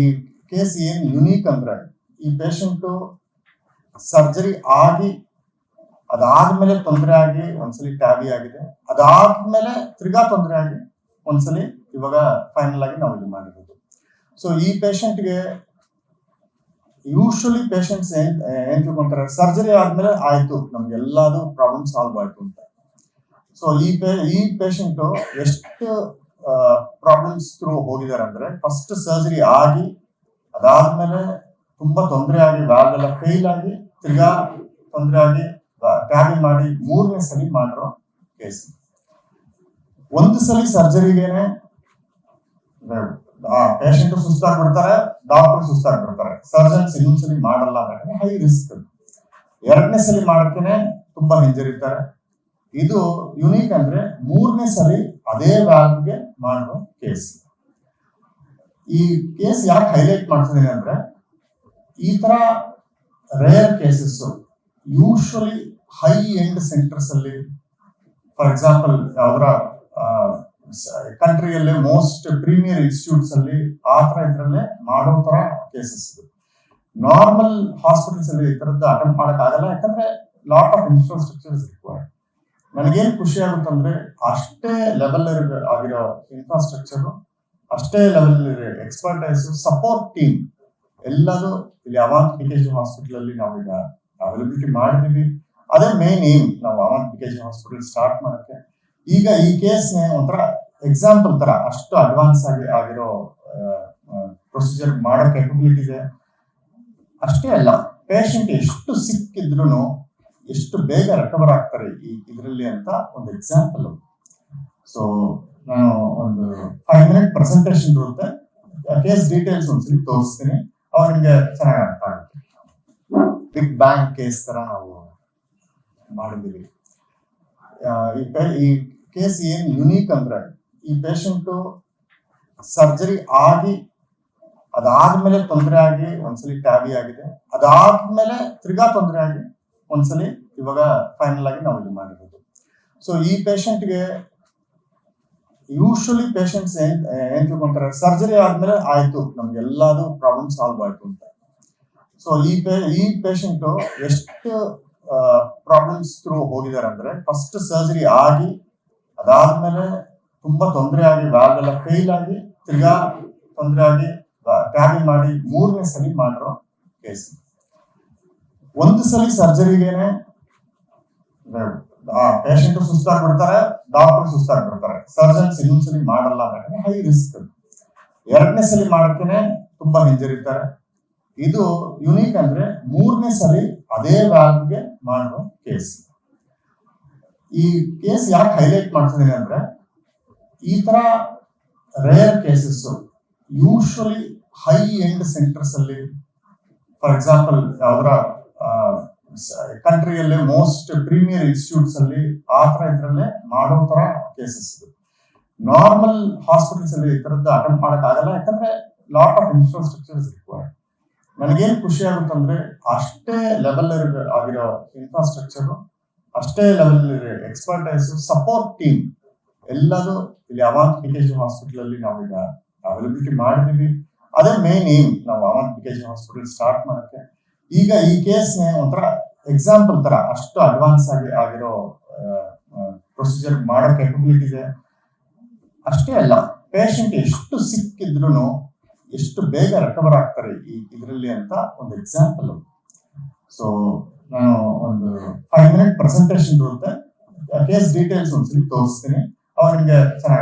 ಈ ಕೇಸ್ ಏನು ಯುನೀಕ್ ಅಂದ್ರೆ, ಈ ಪೇಷಂಟ್ ಸರ್ಜರಿ ಆಗಿ, ಅದಾದ್ಮೇಲೆ ತೊಂದರೆ ಆಗಿ ಒಂದ್ಸಲಿ ಟ್ಯಾಬಿ ಆಗಿದೆ. ಅದಾದ್ಮೇಲೆ ತಿರ್ಗಾ ತೊಂದರೆ ಆಗಿ ಒಂದ್ಸಲಿ ಇವಾಗ ಫೈನಲ್ ಆಗಿ ನಾವು ಇದು ಮಾಡಿರೋದು. ಸೊ ಈ ಪೇಷಂಟ್ಗೆ ಯೂಶಲಿ ಪೇಷಂಟ್ಸ್ ಏನ್ ಏನ್ ತಿಳ್ಕೊಂತಾರೆ ಸರ್ಜರಿ ಆದ್ಮೇಲೆ ಆಯ್ತು, ನಮ್ಗೆ ಎಲ್ಲಾದ್ರೂ ಪ್ರಾಬ್ಲಮ್ ಸಾಲ್ವ್ ಆಯ್ತು ಅಂತ. ಸೊ ಈ ಪೇ, ಈ ಪೇಷಂಟ್ ಎಷ್ಟು ಪ್ರಾಬ್ಲಮ್ಸ್ ಥ್ರೂ ಹೋಗಿದ್ದಾರೆ ಅಂದ್ರೆ ಫಸ್ಟ್ ಸರ್ಜರಿ ಆಗಿ ಅದಾದ್ಮೇಲೆ ತುಂಬಾ ತೊಂದರೆ ಆಗಿ ಎಲ್ಲ ಫೇಲ್ ಆಗಿ, ತಿರ್ಗಾ ತೊಂದರೆ ಆಗಿ ಟ್ಯಾಬಿ ಮಾಡಿ ಮೂರನೇ ಸಲ ಮಾಡಿರೋ ಕೇಸ್ ಒಂದು ಸಲ ಸರ್ಜರಿಗೇನೆ ಪೇಷಂಟ್ ಸುಸ್ತಾಗಿ ಬಿಡ್ತಾರೆ ಡಾಕ್ಟರ್ ಸುಸ್ತಾಗ್ಬಿಡ್ತಾರೆ. ಸರ್ಜನ್ಸ್ ಇನ್ನೊಂದ್ಸಲಿ ಮಾಡಲ್ಲ ಅಂದ್ರೆ ಹೈ ರಿಸ್ಕ್ ಎರಡನೇ ಸಲ ಮಾಡಕ್ಕೇನೆ ತುಂಬಾ ಹಿಂಜರಿತಾರೆ. ಇದು ಯುನೀಕ್ ಅಂದ್ರೆ ಮೂರನೇ ಸರಿ ಅದೇ ವ್ಯಾಲ್ಯೂಗೆ ಮಾಡುವ ಕೇಸ್ ಈ ಕೇಸ್ ಯಾಕೆ ಹೈಲೈಟ್ ಮಾಡ್ತಿದ್ದೀನಿ ಅಂದ್ರೆ ಈ ತರ rare cases usually high end centers ಅಲ್ಲಿ ಫಾರ್ ಎಕ್ಸಾಂಪಲ್ ಅವರ ಕಂಟ್ರಿಯಲ್ಲೇ ಮೋಸ್ಟ್ ಪ್ರೀಮಿಯರ್ ಇನ್ಸ್ಟಿಟ್ಯೂಟ್ಸ್ ಅಲ್ಲಿ ಆ ತರ ಇದರಲ್ಲೇ ಮಾಡೋ ತರ ಕೇಸಸ್ ಇದು ನಾರ್ಮಲ್ ಹಾಸ್ಪಿಟಲ್ಸ್ ಅಲ್ಲಿ ಈ ತರದ್ದು ಅಟೆಂಡ್ ಮಾಡಕ್ ಆಗಲ್ಲ ಯಾಕಂದ್ರೆ lot of infrastructure is required ನನಗೇನ್ ಖುಷಿ ಆಗುತ್ತಂದ್ರೆ ಅಷ್ಟೇ ಲೆವೆಲ್ ಆಗಿರೋ ಇನ್ಫ್ರಾಸ್ಟ್ರಕ್ಚರ್ ಅಷ್ಟೇ ಲೆವೆಲ್ ಎಕ್ಸ್ಪರ್ಟೈಸ್ ಸಪೋರ್ಟ್ ಟೀಮ್ ಎಲ್ಲದೂ ಇಲ್ಲಿ ಅವಾಂತ್ ಜಿ ಹಾಸ್ಪಿಟಲ್ ಅಲ್ಲಿ ನಾವೀಗ ಅವೈಲಬಿಲಿಟಿ ಮಾಡಿದೀವಿ. ಅದೇ ಮೇನ್ ಏಮ್ ನಾವು ಅವಾಂತ್ ಜಿ ಹಾಸ್ಪಿಟಲ್ ಸ್ಟಾರ್ಟ್ ಮಾಡಕ್ಕೆ. ಈಗ ಈ ಕೇಸ್ ಒಂಥರ ಎಕ್ಸಾಂಪಲ್ ತರ ಅಷ್ಟು ಅಡ್ವಾನ್ಸ್ ಆಗಿ ಆಗಿರೋ ಪ್ರೊಸೀಜರ್ ಮಾಡೋ ಕೆಪಬಿಲಿಟಿ ಇದೆ. ಅಷ್ಟೇ ಅಲ್ಲ ಪೇಷಂಟ್ ಎಷ್ಟು ಸಿಕ್ಕಿದ್ರು ಎಷ್ಟು ಬೇಗ ರೆಕವರ್ ಆಗ್ತಾರೆ ಈ ಇದರಲ್ಲಿ ಅಂತ ಒಂದು ಎಕ್ಸಾಂಪಲ್ ಸೊ ನಾನು ಒಂದು ಫೈವ್ ಮಿನಿಟ್ ಪ್ರೆಸೆಂಟೇಷನ್ ಇರುತ್ತೆ. ಕೇಸ್ ಡೀಟೇಲ್ಸ್ ಒಂದ್ಸಲಿ ತೋರಿಸ್ತೀನಿ. ಅವಾಗ ಚೆನ್ನಾಗಿ ಅರ್ಥ ಆಗುತ್ತೆ. ಬಿಗ್ ಬ್ಯಾಂಕ್ ಕೇಸ್ ತರ ನಾವು ಮಾಡಿದ್ದೀವಿ. ಈ ಕೇಸ್ ಏನ್ ಯುನೀಕ್ ಅಂದ್ರೆ, ಈ ಪೇಷಂಟ್ ಸರ್ಜರಿ ಆಗಿ, ಅದಾದ್ಮೇಲೆ ತೊಂದರೆ ಆಗಿ, ಒಂದ್ಸಲಿ ಟ್ಯಾಬಿ ಆಗಿದೆ. ಅದಾದ್ಮೇಲೆ ತಿರ್ಗಾ ತೊಂದರೆ ಆಗಿ ಒಂದ್ಸಲಿ ಇವಾಗ ಫೈನಲ್ ಆಗಿ ನಾವು ಇದು ಮಾಡಿರೋದು. ಸೊ ಈ ಪೇಷಂಟ್ಗೆ ಯೂಶಲಿ ಪೇಷಂಟ್ಸ್ ಏನ್ ಏನ್ ತಿಳ್ಕೊಂತಾರೆ? ಸರ್ಜರಿ ಆದ್ಮೇಲೆ ಆಯ್ತು, ನಮ್ಗೆ ಎಲ್ಲಾದು ಪ್ರಾಬ್ಲಮ್ ಸಾಲ್ವ್ ಆಯ್ತು ಅಂತ. ಸೊ ಈ ಪೇ, ಈ ಪೇಷಂಟ್ ಎಷ್ಟು ಪ್ರಾಬ್ಲಮ್ಸ್ ಥ್ರೂ ಹೋಗಿದ್ದಾರೆ ಅಂದ್ರೆ ಫಸ್ಟ್ ಸರ್ಜರಿ ಆಗಿ, ಅದಾದ್ಮೇಲೆ ತುಂಬಾ ತೊಂದರೆ ಆಗಿ ವ್ಯಾಲ್ವ್ ಎಲ್ಲ ಫೇಲ್ ಆಗಿ, ತಿರ್ಗಾ ತೊಂದರೆ ಆಗಿ ಟ್ಯಾಬಿ ಮಾಡಿ ಮೂರನೇ ಸಲ ಮಾಡಿರೋ ಕೇಸ್ ಒಂದು ಸಲ ಸರ್ಜರಿಗೇನೆ ಪೇಷಂಟ್ ಸುಸ್ತಾಗ್ಬಿಡ್ತಾರೆ ಡಾಕ್ಟರ್ ಸುಸ್ತಾಗ್ಬಿಡ್ತಾರೆ. ಸರ್ಜನ್ಸ್ ಇನ್ನೊಂದ್ಸಲಿ ಮಾಡಲ್ಲ ಅಂದ್ರೆ ಹೈ ರಿಸ್ಕ್ ಎರಡನೇ ಸಲ ಮಾಡಕ್ಕೇನೆ ತುಂಬಾ ಹಿಂಜರಿತಾರೆ. ಇದು ಯುನೀಕ್ ಅಂದ್ರೆ ಮೂರನೇ ಸಲ ಅದೇ ವ್ಯಾಲ್ಗೆ ಮಾಡುವ ಕೇಸ್ ಈ ಕೇಸ್ ಯಾಕೆ ಹೈಲೈಟ್ ಮಾಡ್ತಿದ್ದೀನಿ ಅಂದ್ರೆ, ಈ ತರ rare cases usually high end centers ಅಲ್ಲಿ ಫಾರ್ ಎಕ್ಸಾಂಪಲ್ ಅವರ ಕಂಟ್ರಿಯಲ್ಲೇ ಮೋಸ್ಟ್ ಪ್ರೀಮಿಯರ್ ಇನ್ಸ್ಟಿಟ್ಯೂಟ್ಸ್ ಅಲ್ಲಿ ಆ ತರ ಇದ್ರಲ್ಲೇ ಮಾಡೋ ತರ ಕೇಸಸ್ ಇದು ನಾರ್ಮಲ್ ಹಾಸ್ಪಿಟಲ್ಸ್ ಅಲ್ಲಿ ಈ ತರದ್ದು ಅಟೆಂಡ್ ಮಾಡಕ್ ಆಗಲ್ಲ, ಯಾಕಂದ್ರೆ lot of infrastructure is required ನನಗೇನ್ ಖುಷಿ ಆಗುತ್ತಂದ್ರೆ ಅಷ್ಟೇ ಲೆವೆಲ್ ಆಗಿರೋ ಇನ್ಫ್ರಾಸ್ಟ್ರಕ್ಚರ್ ಅಷ್ಟೇ ಲೆವೆಲ್ ಎಕ್ಸ್ಪರ್ಟೈಸ್ ಸಪೋರ್ಟ್ ಟೀಮ್ ಎಲ್ಲದೂ ಇಲ್ಲಿ ಅವಾಂತ್ ಪಿ ಕೆ ಹಾಸ್ಪಿಟಲ್ ಅಲ್ಲಿ ನಾವೀಗ ಅವೈಲಬಿಲಿಟಿ ಮಾಡಿದೀವಿ. ಅದೇ ಮೇನ್ ಏಮ್ ನಾವು ಅವಾಂತ್ ಪಿ ಕೆ ಹಾಸ್ಪಿಟಲ್ ಸ್ಟಾರ್ಟ್ ಮಾಡಕ್ಕೆ. ಈಗ ಈ ಕೇಸ್ ಒಂಥರ ಎಕ್ಸಾಂಪಲ್ ತರ ಅಷ್ಟು ಅಡ್ವಾನ್ಸ್ ಆಗಿ ಆಗಿರೋ ಪ್ರೊಸೀಜರ್ ಮಾಡೋ ಕೆಪಬಿಲಿಟಿ ಇದೆ. ಅಷ್ಟೇ ಅಲ್ಲ ಪೇಷಂಟ್ ಎಷ್ಟು ಸಿಕ್ಕಿದ್ರು ಎಷ್ಟು ಬೇಗ ರಿಕವರ್ ಆಗ್ತಾರೆ ಈ, ಇದರಲ್ಲಿ ಅಂತ ಒಂದು ಎಕ್ಸಾಂಪಲ್ ಸೊ ನಾನು ಒಂದು ಫೈವ್ ಮಿನಿಟ್ ಪ್ರೆಸೆಂಟೇಶನ್ ಇರುತ್ತೆ. ಕೇಸ್ ಡೀಟೇಲ್ಸ್ ಒಂದ್ಸಲಿ ತೋರಿಸ್ತೀನಿ. ಅವಾಗ ನಿಮಗೆ ಚೆನ್ನಾಗಿ